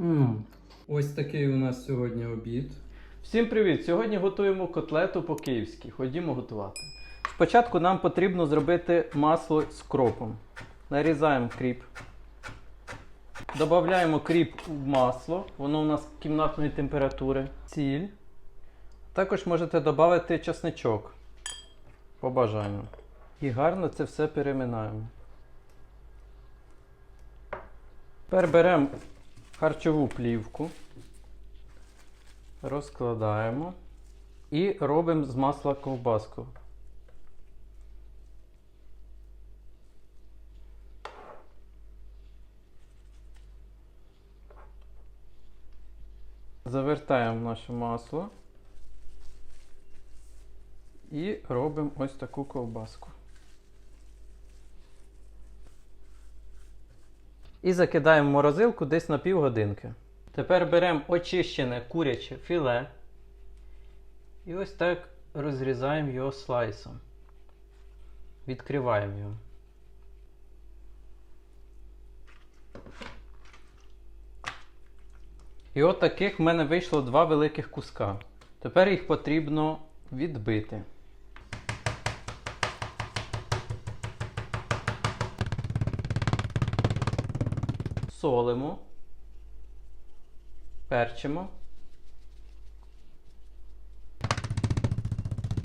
М. Ось такий у нас сьогодні обід. Всім привіт! Сьогодні готуємо котлету по-київськи. Ходімо готувати. Спочатку нам потрібно зробити масло з кропом. Нарізаємо кріп. Додаємо кріп в масло, воно у нас кімнатної температури. Сіль. Також можете додати чесничок по бажанню. І гарно це все переминаємо. Тепер беремо харчову плівку, розкладаємо і робимо з масла ковбаску. Завертаємо наше масло і робимо ось таку ковбаску. І закидаємо в морозилку десь на півгодинки. Тепер беремо очищене куряче філе і ось так розрізаємо його слайсом. Відкриваємо його. І от таких в мене вийшло два великих куска. Тепер їх потрібно відбити. Солимо, перчимо.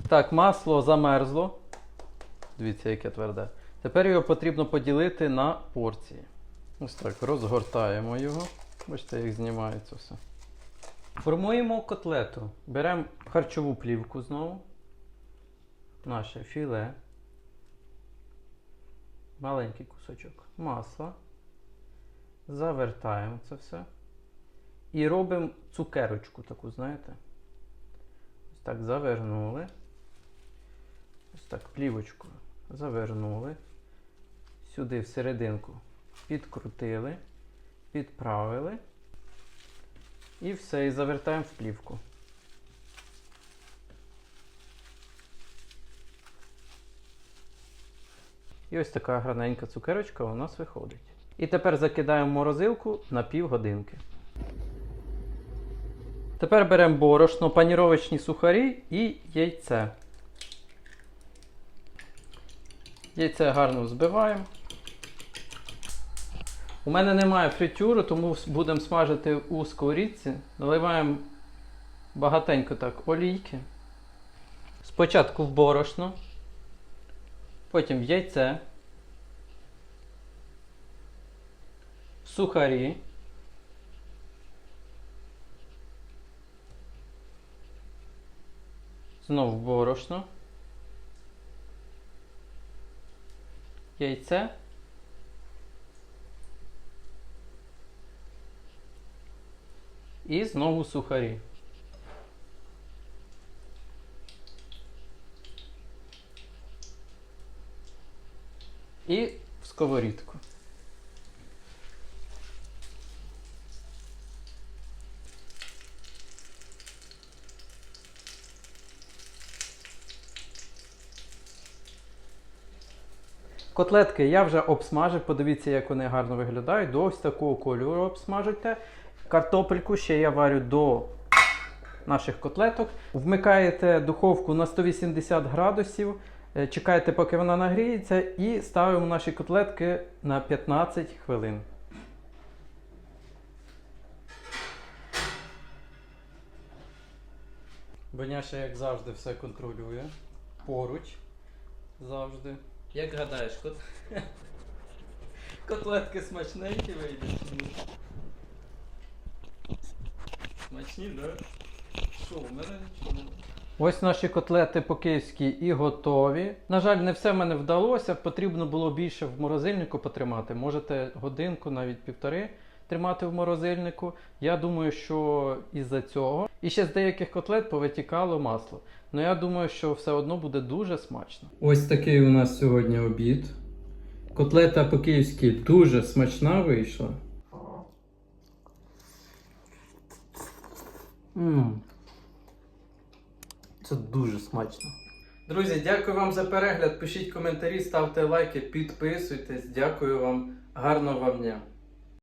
Так, масло замерзло. Дивіться, яке тверде. Тепер його потрібно поділити на порції. Ось так, розгортаємо його. Бачите, як знімається все. Формуємо котлету. Беремо харчову плівку знову. Наше філе. Маленький кусочок масла. Завертаємо це все. І робимо цукерочку таку, знаєте? Ось так завернули. Ось так плівочку завернули. Сюди всерединку підкрутили, підправили. І все, і завертаємо в плівку. І ось така гарненька цукерочка у нас виходить. І тепер закидаємо в морозилку на півгодинки. Тепер беремо борошно, паніровочні сухарі і яйце. Яйце гарно збиваємо. У мене немає фритюру, тому будемо смажити у сковорідці. Наливаємо багатенько так олійки. Спочатку в борошно, потім в яйце, сухарі. Знову борошно. Яйце. І знову сухарі. І в сковорідку. Котлетки я вже обсмажив, подивіться, як вони гарно виглядають. До ось такого кольору обсмажуйте. Картопельку ще я варю до наших котлеток. Вмикаєте духовку на 180 градусів, е, чекаєте, поки вона нагріється, і ставимо наші котлетки на 15 хвилин. Боняша, як завжди, все контролює. Поруч. Завжди. Як гадаєш, кот... котлетки смачненькі вийдуть? чи ні? Смачні, да? Що, в мене нічого. Ось наші котлети по-київськи і готові. На жаль, не все в мене вдалося. Потрібно було більше в морозильнику потримати. Можете годинку, навіть півтори тримати в морозильнику. Я думаю, що із-за цього. І ще з деяких котлет повитікало масло. Ну я думаю, що все одно буде дуже смачно. Ось такий у нас сьогодні обід. Котлета по-київськи дуже смачна вийшла. Ммм. Це дуже смачно. Друзі, дякую вам за перегляд. Пишіть коментарі, ставте лайки, підписуйтесь. Дякую вам. Гарного вам дня.